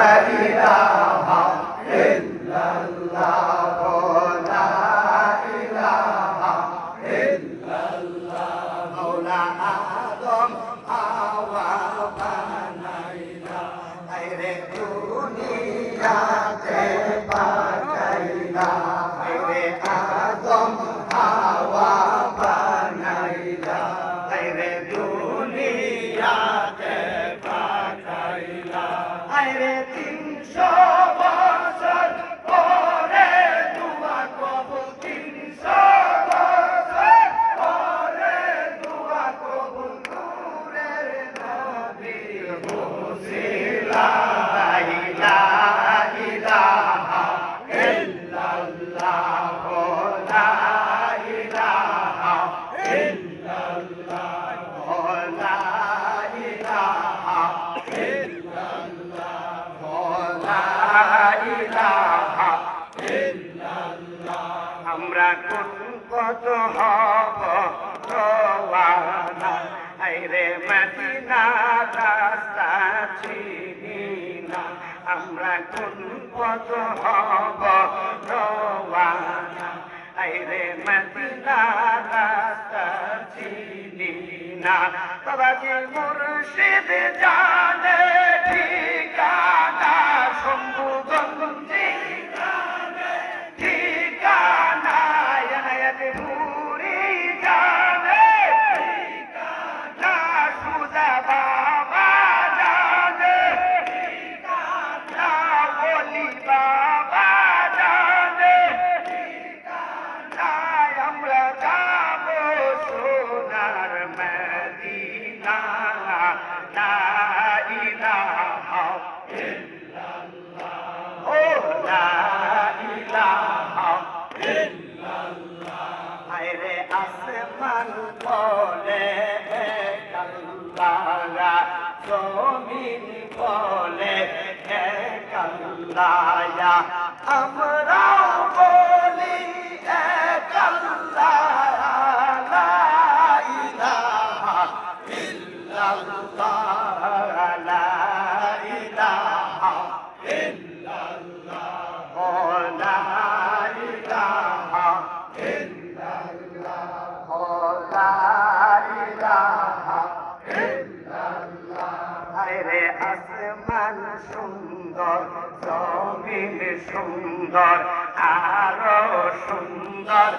la কত হব রওয়ানা আইরে মদিনা রাস্তা চিনি না আমরা কোন পথ হব রওয়ানা আইরে মদিনা রাস্তা চিনি না বাবাজি মুর্শিদ জানে Hallelujah. বালা জমিন বলে হে কাল্লায়া আমরা সুন্দর আরও সুন্দর।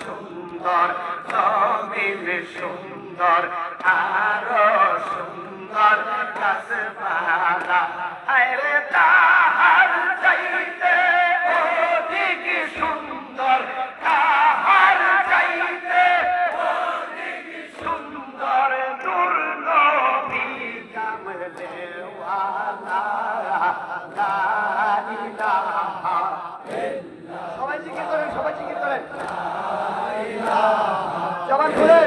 সুন্দর জমিন সুন্দর আরও সুন্দর। গাছপালা আরে তা জবান খুলে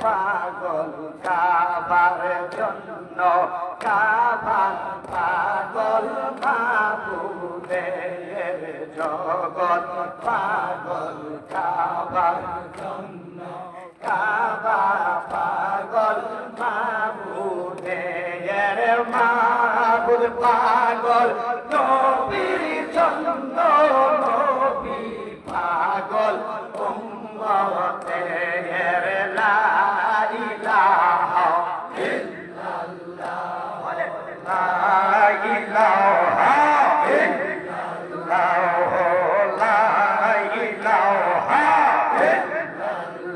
পাগল কাবার জন্য সুরের জগৎ, পাগল খাবার জন্য। খাবা পাগল, মাবুদের মাবুর পাগল। নবীর চন্দ নবী পাগল। উম্মতের লা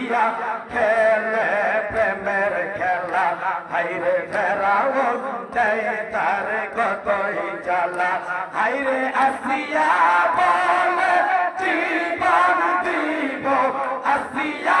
আসিয়া খেলে প্রেমের খেলা। হাইরে ফেরাও চাই তার কতই চালা হাইরে আসিয়া বলে জীবন দিব, আসিয়া